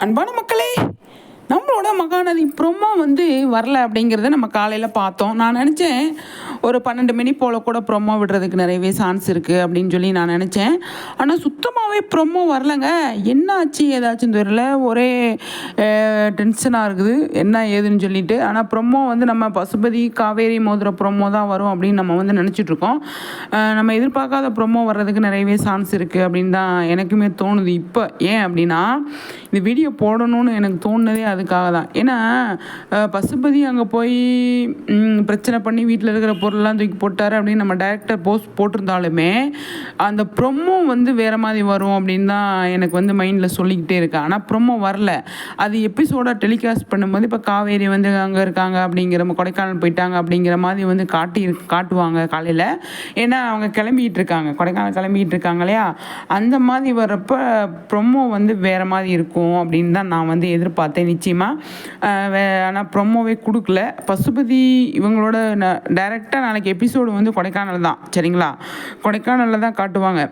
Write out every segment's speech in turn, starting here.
அன்பான மக்களே. நம்மளோட மகாநதி ப்ரொமோ வந்து வரல அப்படிங்கிறத நம்ம காலையில் பார்த்தோம். நான் நினச்சேன் ஒரு பன்னெண்டு மணி போல் கூட ப்ரொமோ விடுறதுக்கு நிறையவே சான்ஸ் இருக்குது அப்படின்னு சொல்லி நான் நினச்சேன். ஆனால் சுத்தமாகவே ப்ரொமோ வரலங்க. என்ன ஆச்சு ஏதாச்சும் தெரியல. ஒரே டென்ஷனாக இருக்குது. என்ன ஏதுன்னு சொல்லிட்டு. ஆனால் ப்ரொமோ வந்து நம்ம பசுபதி காவேரி மோதிர ப்ரொமோ தான் வரும் அப்படின்னு நம்ம வந்து நினச்சிட்ருக்கோம் நம்ம எதிர்பார்க்காத ப்ரொமோ வர்றதுக்கு நிறையவே சான்ஸ் இருக்குது அப்படின்னு தான் எனக்குமே தோணுது. இப்போ ஏன் அப்படின்னா இந்த வீடியோ போடணும்னு எனக்கு தோணுனதே அது அதுக்காக தான் ஏன்னா பசுபதி அங்கே போய் பிரச்சனை பண்ணி வீட்டில் இருக்கிற பொருள்லாம் தூக்கி போட்டார் அப்படின்னு நம்ம டேரக்டர் போஸ்ட் போட்டிருந்தாலுமே அந்த ப்ரொமோ வந்து வேறு மாதிரி வரும் அப்படின்னு தான் எனக்கு வந்து மைண்டில் சொல்லிக்கிட்டே இருக்கேன் ஆனால் ப்ரொமோ வரல. அது எபிசோடாக டெலிகாஸ்ட் பண்ணும்போது இப்போ காவேரி வந்து அங்கே இருக்காங்க அப்படிங்கிற கொடைக்கானல் போயிட்டாங்க அப்படிங்கிற மாதிரி வந்து காட்டி காட்டுவாங்க காலையில். ஏன்னா அவங்க கிளம்பிக்கிட்டு இருக்காங்க. கொடைக்கானல் கிளம்பிக்கிட்டு இருக்காங்க இல்லையா? அந்த மாதிரி வர்றப்ப ப்ரொமோ வந்து வேறு மாதிரி இருக்கும் அப்படின்னு தான் நான் வந்து எதிர்பார்த்தேன். நிச்சயம் நிச்சயமாக ஆனால் ப்ரொமோவே கொடுக்கல. பசுபதி இவங்களோட டைரெக்டாக நாளைக்கு எபிசோடு வந்து கொடைக்கானல் தான். சரிங்களா? கொடைக்கானலில் தான் காட்டுவாங்க.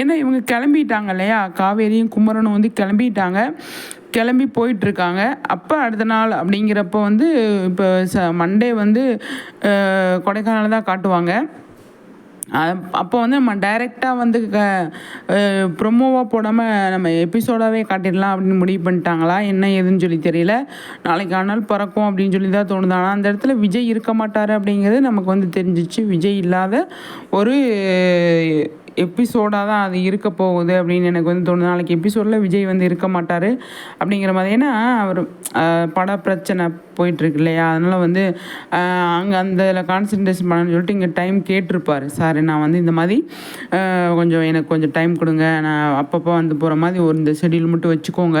ஏன்னா இவங்க கிளம்பிட்டாங்க இல்லையா? காவேரியும் குமரனும் வந்து கிளம்பிட்டாங்க. கிளம்பி போயிட்டுருக்காங்க. அப்போ அடுத்த நாள் அப்படிங்கிறப்ப வந்து இப்போ ச மண்டே வந்து கொடைக்கானல் தான் காட்டுவாங்க. அப்போ வந்து நம்ம டைரெக்டாக வந்து ப்ரொமோவாக போடாமல் நம்ம எபிசோடாகவே காட்டிடலாம் அப்படின்னு முடிவு பண்ணிட்டாங்களா? என்ன ஏதுன்னு சொல்லி தெரியல. நாளைக்கு ஆனால் பறக்கும் அப்படின்னு சொல்லி தான் தோணுது. ஆனால் அந்த இடத்துல விஜய் இருக்க மாட்டார் அப்படிங்கிறது நமக்கு வந்து தெரிஞ்சிச்சு. விஜய் இல்லாத ஒரு எபிசோடாக தான் அது இருக்க போகுது அப்படின்னு எனக்கு வந்து தோணுது. நாளைக்கு எபிசோடில் விஜய் வந்து இருக்க மாட்டார் அப்படிங்கிற மாதிரி. ஏன்னா அவர் பட பிரச்சனை போயிட்டுருக்கு இல்லையா? அதனால் வந்து அங்கே அந்த இதில் கான்சன்ட்ரேஷன் பண்ணணும்னு சொல்லிட்டு இங்கே டைம் கேட்டிருப்பார். சார் நான் வந்து இந்த மாதிரி கொஞ்சம் எனக்கு கொஞ்சம் டைம் கொடுங்க. நான் அப்பப்போ வந்து போகிற மாதிரி ஒரு இந்த ஷெடியூல் மட்டும் வச்சுக்கோங்க.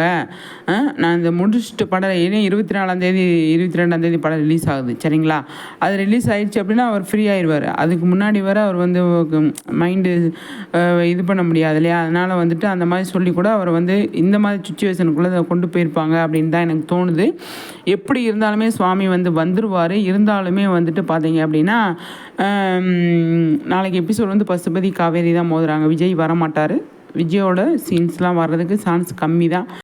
நான் இந்த முடிச்சுட்டு படம் ஏன்னா இருபத்தி நாலாந்தேதி இருபத்தி ரெண்டாந்தேதி படம் ரிலீஸ் ஆகுது. சரிங்களா? அது ரிலீஸ் ஆயிடுச்சு அப்படின்னா அவர் ஃப்ரீ ஆயிடுவார் அதுக்கு முன்னாடி வர அவர் வந்து மைண்டு இது பண்ண முடியாது இல்லையா? அதனால் வந்துட்டு அந்த மாதிரி சொல்லி கூட அவர் வந்து இந்த மாதிரி சுச்சுவேஷனுக்குள்ளே கொண்டு போயிருப்பாங்க அப்படின்னு தான் எனக்கு தோணுது. எப்படி இருந்தாலுமே சுவாமி வந்து வந்துடுவார் இருந்தாலுமே வந்துட்டு பார்த்தீங்க அப்படின்னா நாளைக்கு எபிசோட் வந்து பசுபதி காவேரி தான் மோதுறாங்க. விஜய் வரமாட்டார். விஜயோட சீன்ஸ்லாம் வர்றதுக்கு சான்ஸ் கம்மி தான்